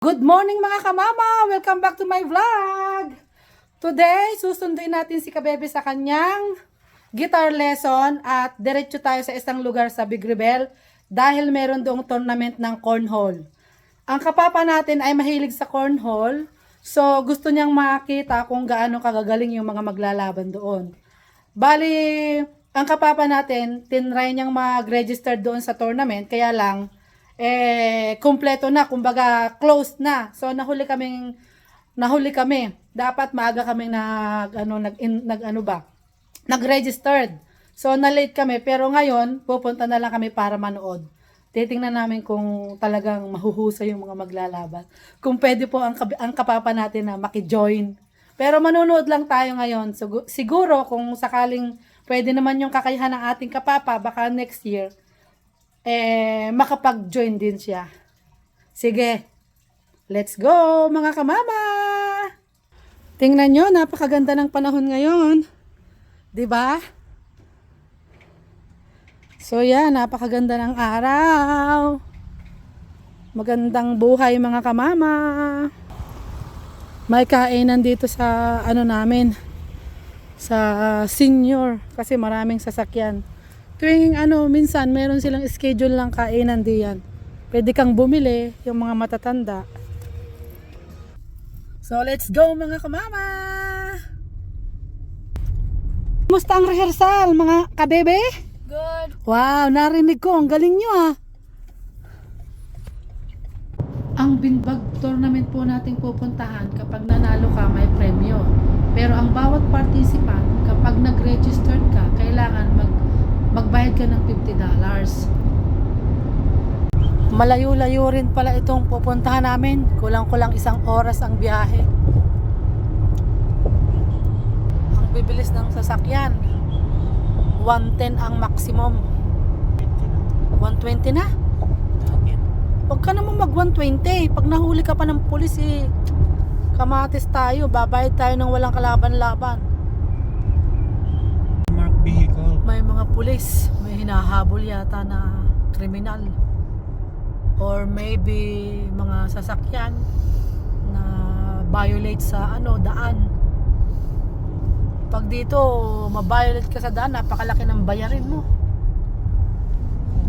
Good morning mga kamama! Welcome back to my vlog! Today, susunduin natin si Kabebe sa kanyang guitar lesson at diretso tayo sa isang lugar sa Big Rebel dahil meron doong tournament ng cornhole. Ang kapapa natin ay mahilig sa cornhole so gusto niyang makita kung gaano kagagaling yung mga maglalaban doon. Bali, ang kapapa natin, tinry niyang mag-register doon sa tournament kaya lang eh kumpleto na, kumbaga closed na. So nahuli kaming nahuli kami. Dapat maaga kami nag ano nag, in, nag ano ba? Nag-registered. So na-late kami pero ngayon pupunta na lang kami para manood. Titingnan namin kung talagang mahuhusay yung mga maglalaban. Kung pwede po ang, ang kapapa natin na maki-join. Pero manonood lang tayo ngayon. So, siguro kung sakaling pwede naman yung kakayahan ng ating kapapa, baka next year, eh, makapag-join din siya. Sige, let's go mga kamama! Tingnan nyo, napakaganda ng panahon ngayon. ba? So yan, napakaganda ng araw. Magandang buhay mga kamama. May kainan dito sa ano namin sa senior kasi maraming sasakyan. Tuwing ano, minsan meron silang schedule lang kainan diyan. Pwede kang bumili yung mga matatanda. So let's go mga kamama! Kumusta ang rehearsal mga kabebe? Good. Wow, narinig ko. Ang galing nyo ah. Ang Binbag tournament po nating pupuntahan kapag nanalo ka may premyo. Pero ang bawat participant, kapag nag-registered ka, kailangan mag magbayad ka ng $50. Malayo-layo rin pala itong pupuntahan namin. Kulang-kulang isang oras ang biyahe. Ang bibilis ng sasakyan. 110 ang maximum. 120 na? Huwag ka naman mag 120. Pag nahuli ka pa ng pulis eh, kamatis tayo. Babayad tayo ng walang kalaban-laban. May mga pulis. May hinahabol yata na kriminal. Or maybe mga sasakyan na violate sa ano daan. Pag dito, ma-violate ka sa daan, napakalaki ng bayarin mo.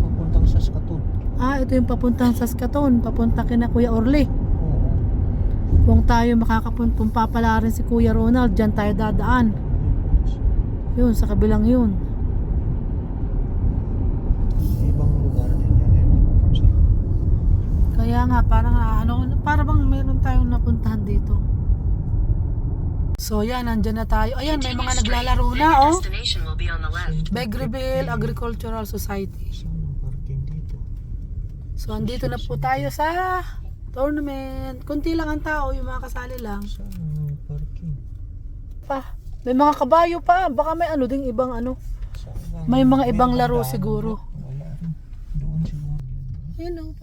Papuntang Saskatoon. Ah, ito yung papuntang Saskatoon, papunta kina Kuya Orly. Oo. Kung tayo makakapunta, kung papala rin si Kuya Ronald, dyan tayo dadaan. Yun, sa kabilang yun. Kaya nga, parang ah, ano, para bang meron tayong napuntahan dito. So yan, nandyan na tayo. Ayan, may mga naglalaro na, oh. Destination will be on the left. Begreville Agricultural Society. So, andito na po tayo sa tournament. Kunti lang ang tao, yung mga kasali lang. Parking? Pa, may mga kabayo pa. Baka may ano ding ibang ano. May mga ibang laro siguro. doon? Wala rin. Doon siguro. Yun oh.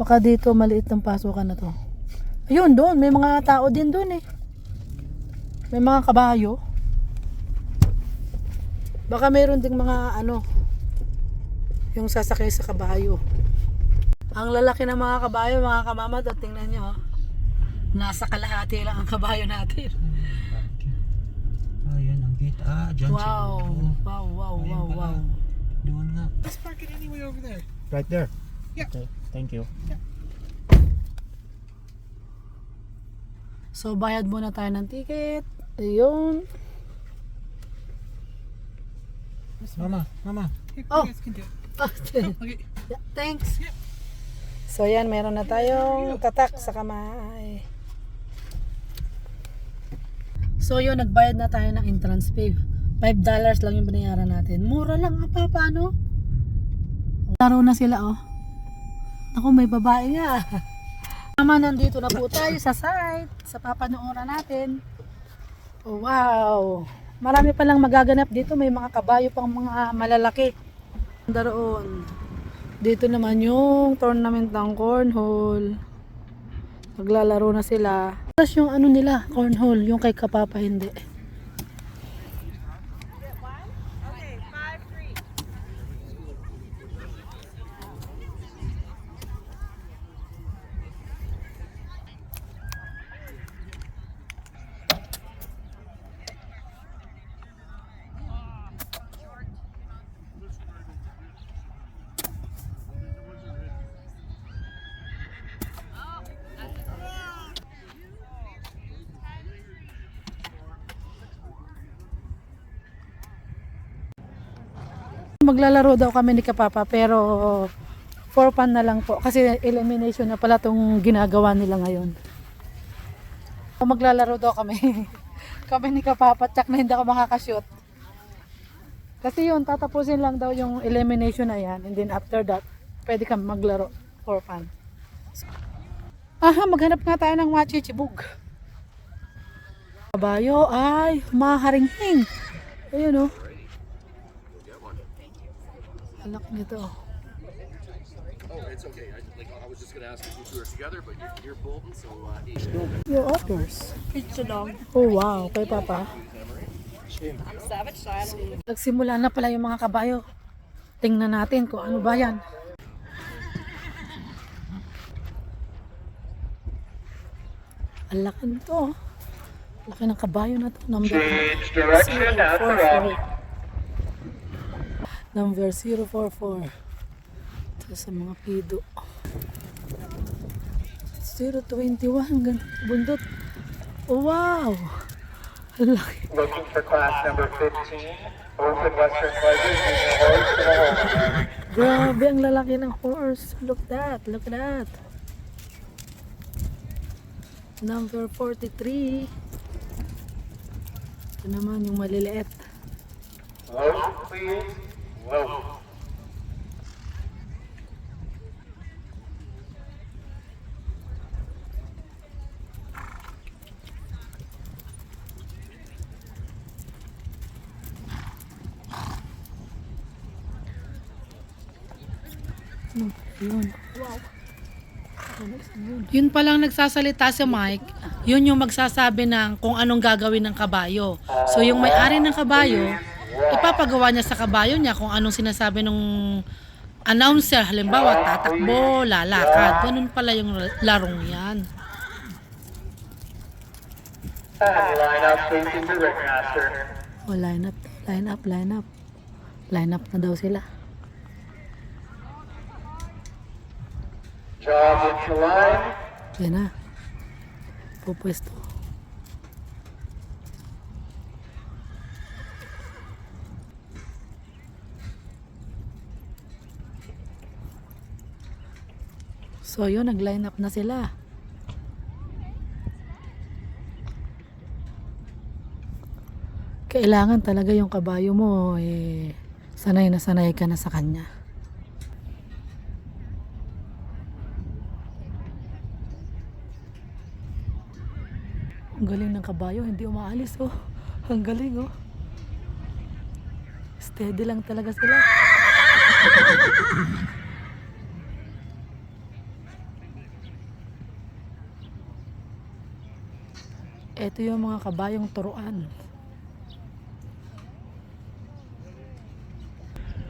Baka dito maliit ng pasukan na to. Ayun, doon. May mga tao din doon eh. May mga kabayo. Baka meron ding mga ano, yung sasakay sa kabayo. Ang lalaki ng mga kabayo, mga kamama, to, tingnan nyo. oh. Nasa kalahati lang ang kabayo natin. Parking. Ah, ang gate. Ah, dyan Wow, wow, wow, wow, wow. Doon nga. Let's park it anyway over there. Right there? Yeah. Okay, thank you. So, bayad muna tayo ng ticket. Ayun. Mama, mama. Oh. Okay. Yeah, thanks. So yan, meron na tayong tatak sa kamay. So yun, nagbayad na tayo ng entrance fee. $5 lang yung binayaran natin. Mura lang ang papa, no? Laro na sila, oh. Ako, may babae nga. Mama, nandito na po tayo sa site. Sa papanooran natin. Oh, wow. Marami palang magaganap dito. May mga kabayo pang mga malalaki. Daroon. Dito naman yung tournament ng cornhole. Maglalaro na sila. Tapos yung ano nila, cornhole, yung kay Kapapa hindi. Maglalaro daw kami ni Kapapa pero for fun na lang po kasi elimination na pala tong ginagawa nila ngayon. Maglalaro daw kami. kami ni Kapapa tsak na hindi ako makakashoot. Kasi yun, tatapusin lang daw yung elimination na yan and then after that, pwede kami maglaro for fun. Aha, maghanap nga tayo ng machichibug. Kabayo ay maharinghing. Ayun oh. Alak nito. oh. Oh, it's okay. I, like, I was just gonna ask if you two are together, but you're, you're Bolton, so uh, eight. Your orders. Pizza dog. Oh wow, kay Papa. Savage style. Nagsimula na pala yung mga kabayo. Tingnan natin kung ano ba yan. Ang laki nito. oh. Laki ng kabayo na to. Number Change direction at the. Number 044. Ito sa mga pido. 021. Gan bundot. Oh, wow! Laki. Looking for class number 15. Open Western Pleasure Junior Horse to the home. Grabe ang lalaki ng horse. Look that. Look at that. Number 43. Ito naman yung maliliit. Low, please. Low. Yun. Wow. Yun palang nagsasalita si Mike, yun yung magsasabi ng kung anong gagawin ng kabayo. So yung may-ari ng kabayo, ipapagawa niya sa kabayo niya kung anong sinasabi ng announcer. Halimbawa, tatakbo, lalakad. Ganun pala yung larong yan. Line up facing the ringmaster. O, line up, line up, line up. Line up na daw sila. Jog into line. Yan na. Pupwesto. So yun, nag-line up na sila. Kailangan talaga yung kabayo mo eh sanay na sanay ka na sa kanya. Ang galing ng kabayo, hindi umaalis oh. Ang galing oh. Steady lang talaga sila. Ito yung mga kabayong turuan.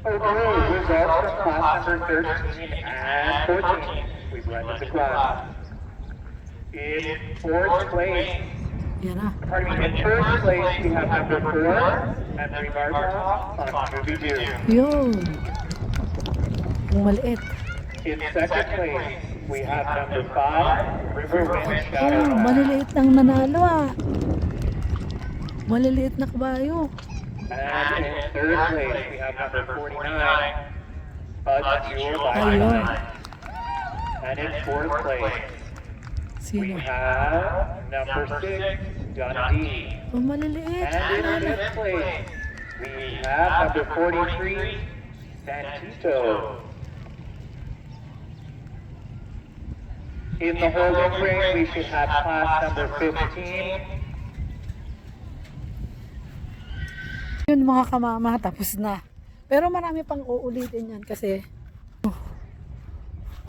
Okay, results from class number 13 and 14. We've run fourth place, Yan na. pardon in first place, we have number four, Emery Barbaroff on Scooby-Doo. Yun. Yung maliit. In second place, we have number five, Riverwind Oh, Shadow. maliliit lang nanalo ah. Maliliit na kabayo. And in third place, we have number 49, Bud Jewel by Ayun. And in fourth place, we Sino? have number six, Dundee. Oh, maliliit. And in fifth place, we have number 43, Santito. In the ring, we should have class number 15, Yun mga kamama, tapos na. Pero marami pang uulitin yan kasi oh,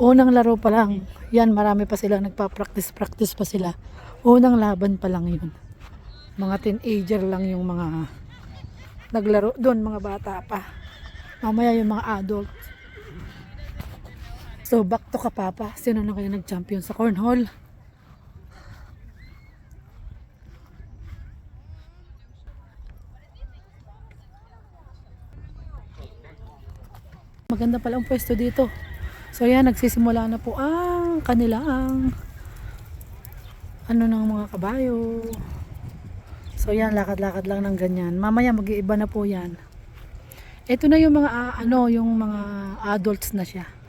unang laro pa lang. Yan, marami pa sila nagpa-practice-practice pa sila. Unang laban pa lang yun. Mga teenager lang yung mga naglaro doon, mga bata pa. Mamaya yung mga adult. So, back to Kapapa. Sino na kaya nag-champion sa cornhole? Maganda pala ang pwesto dito. So yan, nagsisimula na po ang kanilang ano ng mga kabayo. So yan, lakad-lakad lang ng ganyan. Mamaya mag-iiba na po yan. Ito na yung mga ah, ano, yung mga adults na siya.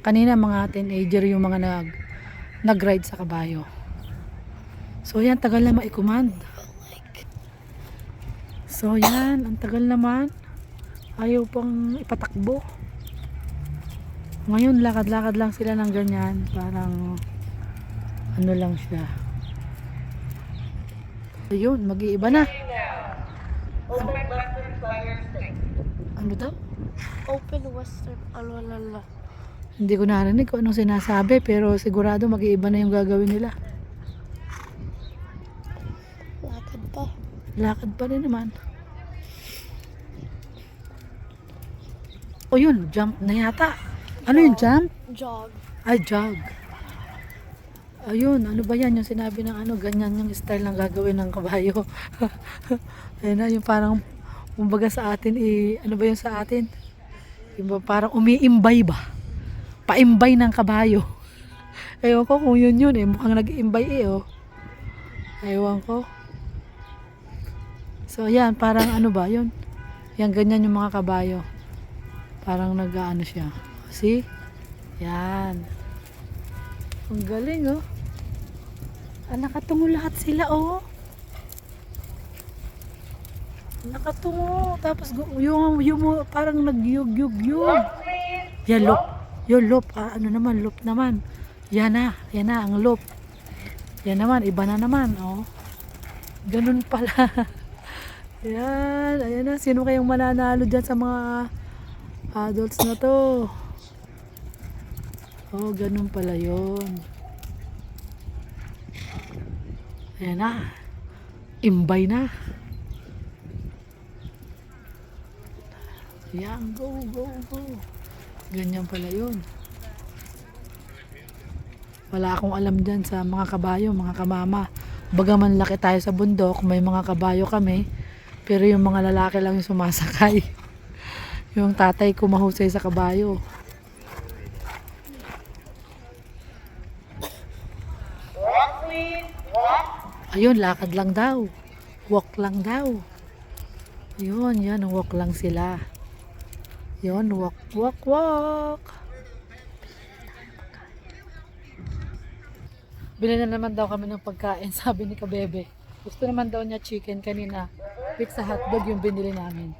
Kanina mga teenager yung mga nag nag-ride sa kabayo. So yan, tagal na ma-command. So yan, ang tagal naman. Ayaw pang ipatakbo. Ngayon, lakad-lakad lang sila ng ganyan. Parang ano lang siya. Ayun, mag-iiba na. Ano daw? Open Western Alwalala. Hindi ko narinig kung anong sinasabi pero sigurado mag-iiba na yung gagawin nila. Lakad pa. Lakad pa rin naman. O yun, jump na yata. Ano yung jump? Jog. Ay, jog. Ayun, ano ba yan? Yung sinabi ng ano, ganyan yung style ng gagawin ng kabayo. Ayun na, yung parang, kumbaga sa atin, eh, ano ba yung sa atin? Yung parang umiimbay ba? Paimbay ng kabayo. Ewan ko kung yun yun eh. Mukhang nag-iimbay eh oh. Ewan ko. So, yan, parang ano ba yun? Yan, ganyan yung mga kabayo. Parang nag-ano siya. See? Yan. Ang galing, oh. Ah, nakatungo lahat sila, oh. Nakatungo. Tapos, yung, yung, yung parang nagyug-yug-yug. Yan, loop. Yung loop. Ah, ano naman, loop naman. Yan na. Yan na, ang loop. Yan naman, iba na naman, oh. Ganun pala. Yan, ayan na. Sino kayang mananalo dyan sa mga adults na to? Oh, ganun pala yon. Ayan na. Imbay na. Yan, go, go, go. Ganyan pala yun. Wala akong alam dyan sa mga kabayo, mga kamama. Bagaman laki tayo sa bundok, may mga kabayo kami. Pero yung mga lalaki lang yung sumasakay. yung tatay ko mahusay sa kabayo. Ayun, lakad lang daw. Walk lang daw. Ayun, yan, walk lang sila. Yun, walk, walk, walk. Bili na naman daw kami ng pagkain, sabi ni Kabebe. Gusto naman daw niya chicken kanina. Pizza hotdog yung binili namin.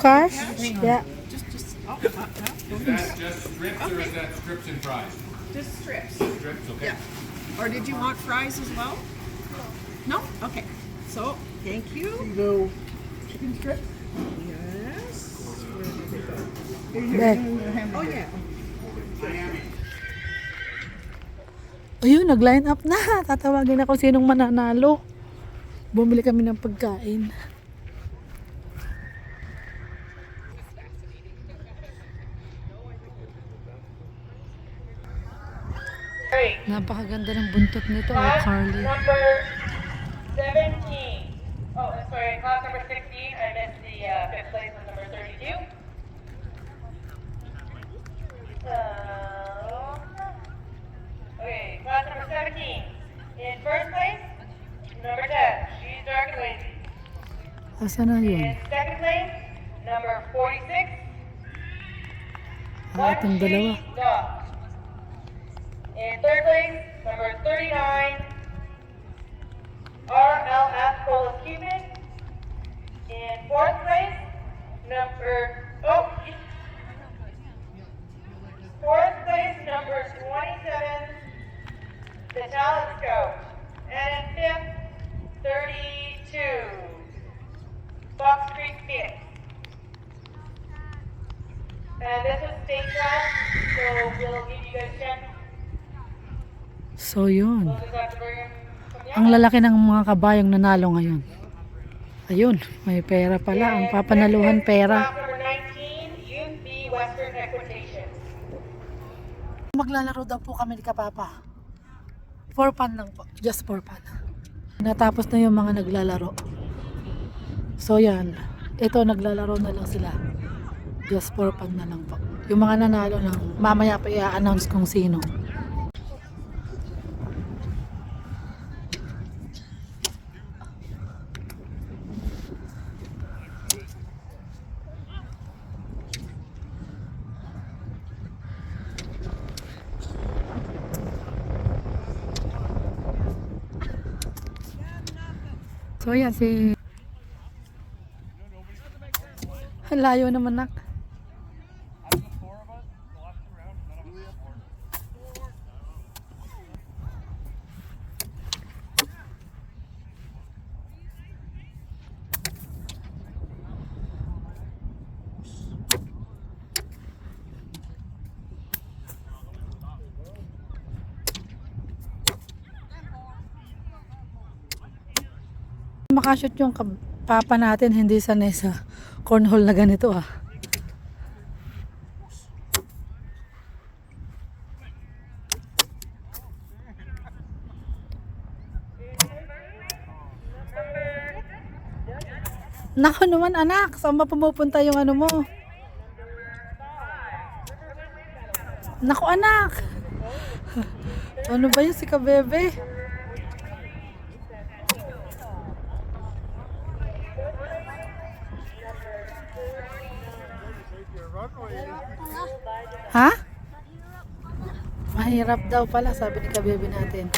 Cash? Yeah. just just oh, just strips or is that strips and fries? just strips? Strips, okay. Yeah. Or did you want fries as well? No. Okay. So thank you. No? Yes. Where did it go? Oh yeah. Ayun, nag-line up na. Tatawagin ako sinong mananalo. Bumili kami ng pagkain. Napakaganda ng buntot nito, oh, Carly. Number 17. Oh, sorry, class number 16. Na yun? In second place, number 46. Ah, itong dalawa. In third place, number 39, RLF Cuban. In fourth place, number, oh, fourth place, number 27, Vitalis Scout. And in fifth, 32, Fox Creek Phoenix. And this was state class, so we'll give you guys a chance. So, yun. Ang lalaki ng mga kabayong nanalo ngayon. Ayun, may pera pala. Ang papanaluhan pera. Class number 19, Youth B Western Equitation. Maglalaro daw po kami ni Kapapa. For fun lang po. Just for fun. Natapos na yung mga naglalaro. So yan, ito naglalaro na lang sila. Just for fun na lang po. Yung mga nanalo ng mamaya pa i-announce kung sino. So ayan, si layo naman nak. Makashoot yung kab- papa natin, hindi sanay sa cornhole na ganito ah. Nako naman anak, saan ba pumupunta yung ano mo? Nako anak! Ano ba yun si kabebe? Ha? Mahirap daw pala, sabi ni kabebe natin.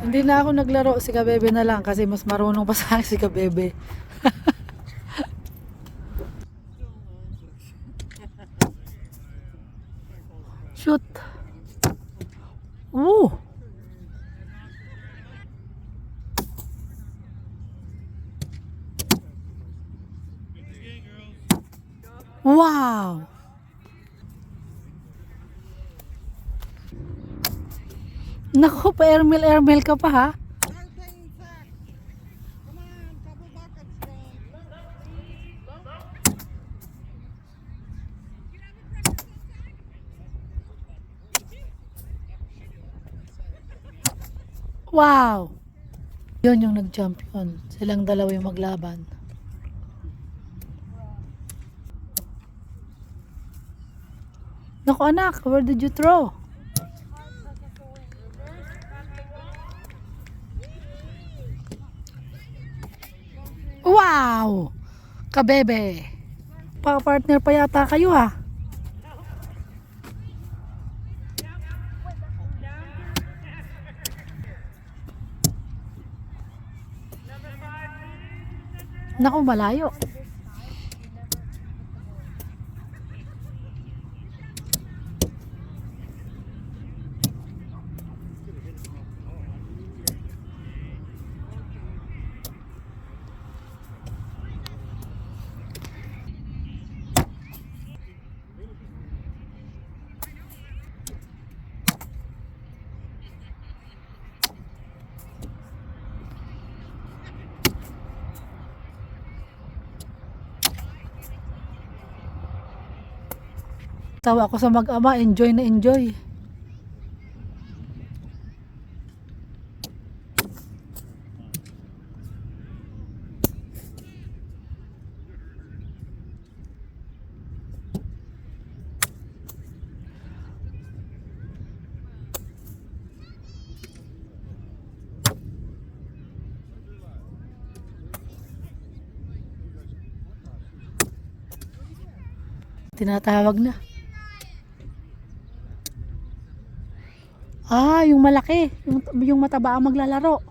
Hindi na ako naglaro, si kabebe na lang kasi mas marunong pa sa akin si kabebe. Naku, pa airmail airmail ka pa ha. Wow! Yun yung nag-champion. Silang dalawa yung maglaban. Naku anak, where did you throw? Wow! Kabebe! Pa-partner pa yata kayo ha. Naku, malayo. Tawa ko sa mag-ama, enjoy na enjoy. Tinatawag na. Ah, yung malaki. Yung, yung mataba ang maglalaro.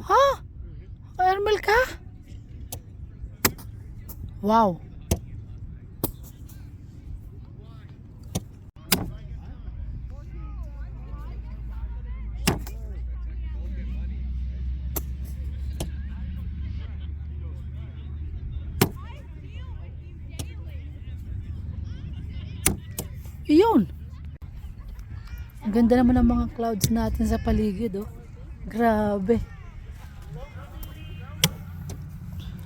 Ha? Airmail ka? Wow. Yun. Ang ganda naman ng mga clouds natin sa paligid, oh. Grabe.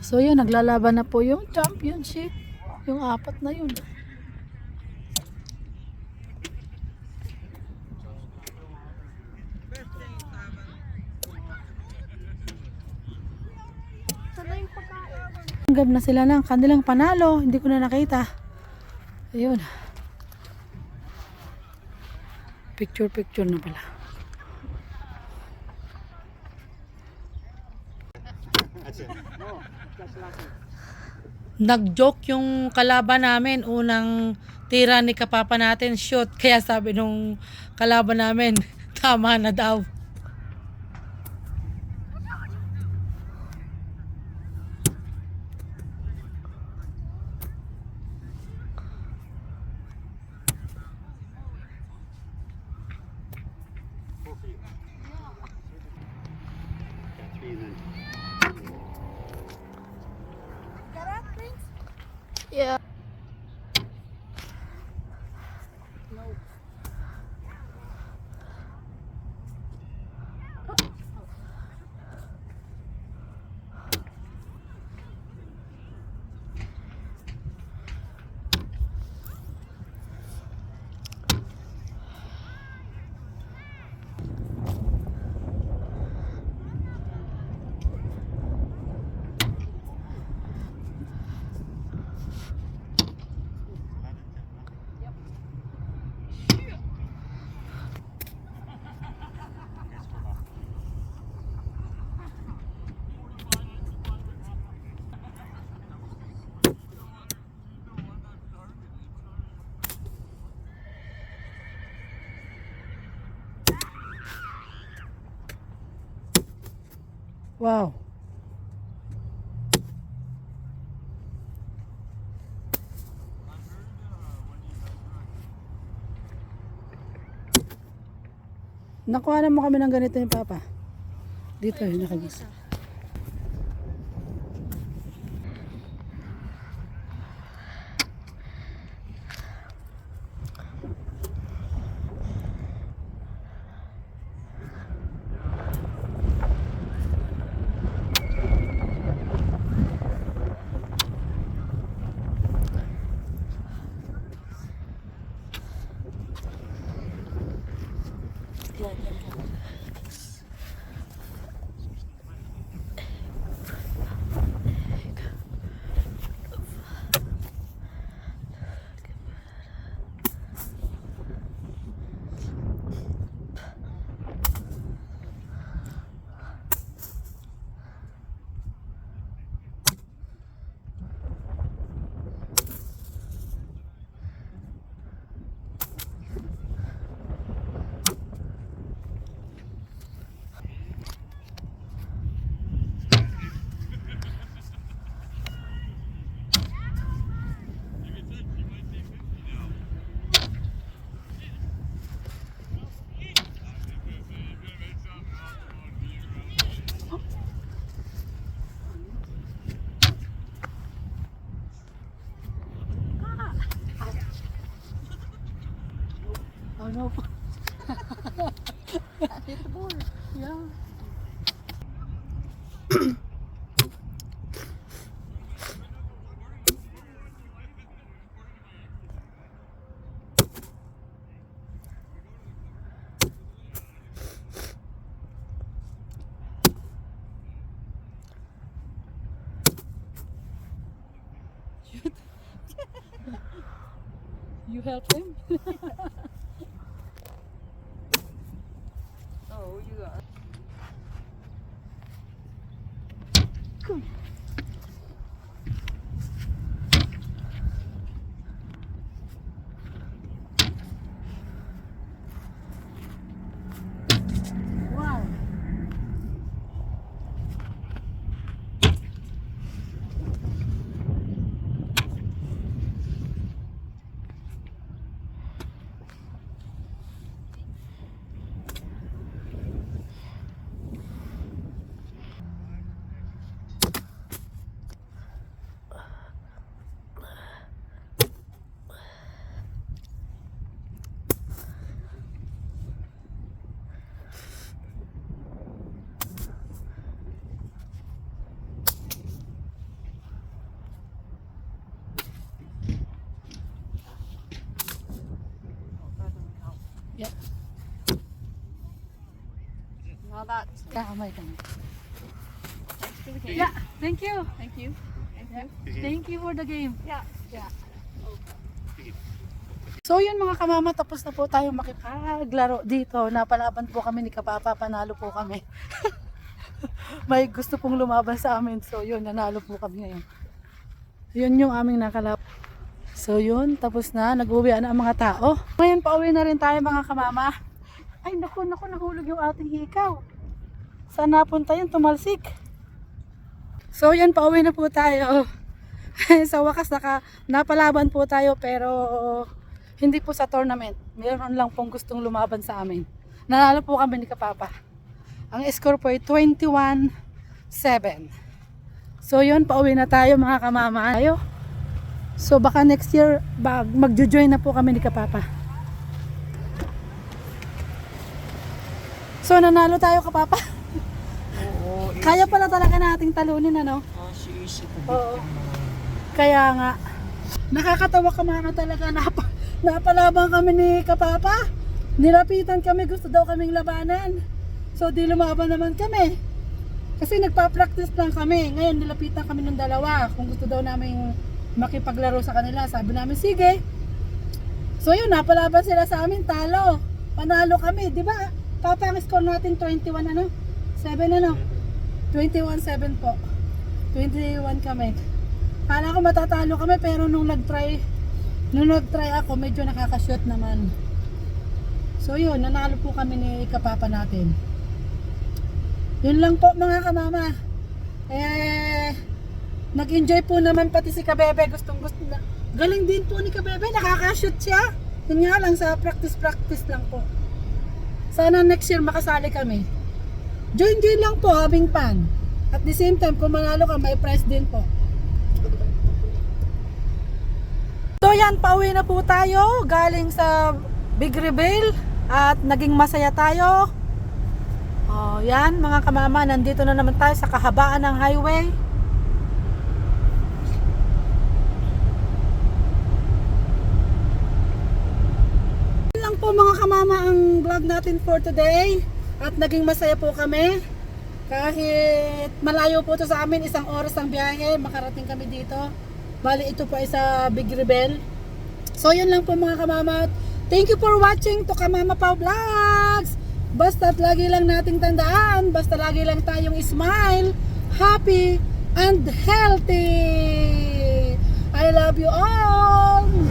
So yun, naglalaban na po yung championship. Yung apat na yun. Tanggap na sila ng kanilang panalo. Hindi ko na nakita. Ayun. Picture picture na pala. nag-joke yung kalaban namin. Unang tira ni kapapa natin, shoot. Kaya sabi nung kalaban namin, tama na daw. Yeah. Wow. Nakuha na mo kami ng ganito yung papa. Dito yun, nakagisa. No. Hit the. Yeah. You help him? Now that's Yeah, oh my God. to the game. Yeah, thank you. Thank you. Thank you. Thank you for the game. Yeah. Yeah. So yun mga kamama, tapos na po tayo makipaglaro dito. Napalaban po kami ni Kapapa, panalo po kami. May gusto pong lumaban sa amin. So yun, nanalo po kami ngayon. Yun yung aming nakalap. So yun, tapos na, nag-uwi na ang mga tao. Ngayon, pauwi na rin tayo mga kamama. Ay, naku, naku, nahulog yung ating hikaw. Saan napunta yun? Tumalsik. So yan, pauwi na po tayo. sa wakas, naka, napalaban po tayo pero hindi po sa tournament. Meron lang pong gustong lumaban sa amin. Nanalo po kami ni Kapapa. Ang score po ay 21-7. So yun, pauwi na tayo mga kamama. Tayo. So baka next year magjo-join na po kami ni Kapapa. So nanalo tayo Kapapa. Kaya pala talaga nating talunin ano? Oo. Kaya nga nakakatawa ka mga talaga napa, napalaban kami ni Kapapa. Nilapitan kami, gusto daw kaming labanan. So di lumaban naman kami. Kasi nagpa-practice lang kami. Ngayon nilapitan kami ng dalawa. Kung gusto daw namin makipaglaro sa kanila, sabi namin sige. So yun, napalaban sila sa amin, talo. Panalo kami, di ba? Papa, ang score natin 21 ano? 7 ano? 21-7 po. 21 kami. Kala ko matatalo kami pero nung nag-try nung nag-try ako medyo nakaka-shoot naman. So yun, nanalo po kami ni kapapa natin. Yun lang po mga kamama. Eh, nag-enjoy po naman pati si Kabebe. Gustong gusto na. Galing din po ni Kabebe. Nakaka-shoot siya. Yun nga lang sa practice-practice lang po. Sana next year makasali kami. Join-join lang po, having fun. At the same time, kung manalo ka, may prize din po. So yan, pauwi na po tayo galing sa Big Reveal at naging masaya tayo. Oh, yan mga kamama, nandito na naman tayo sa kahabaan ng highway. Lang po mga kamama ang vlog natin for today. At naging masaya po kami. Kahit malayo po to sa amin, isang oras ang biyahe, makarating kami dito. Bali, ito po ay sa Big Rebel. So, yun lang po mga kamama. Thank you for watching to Kamama Pao Vlogs. Basta't lagi lang nating tandaan, basta lagi lang tayong smile, happy, and healthy. I love you all.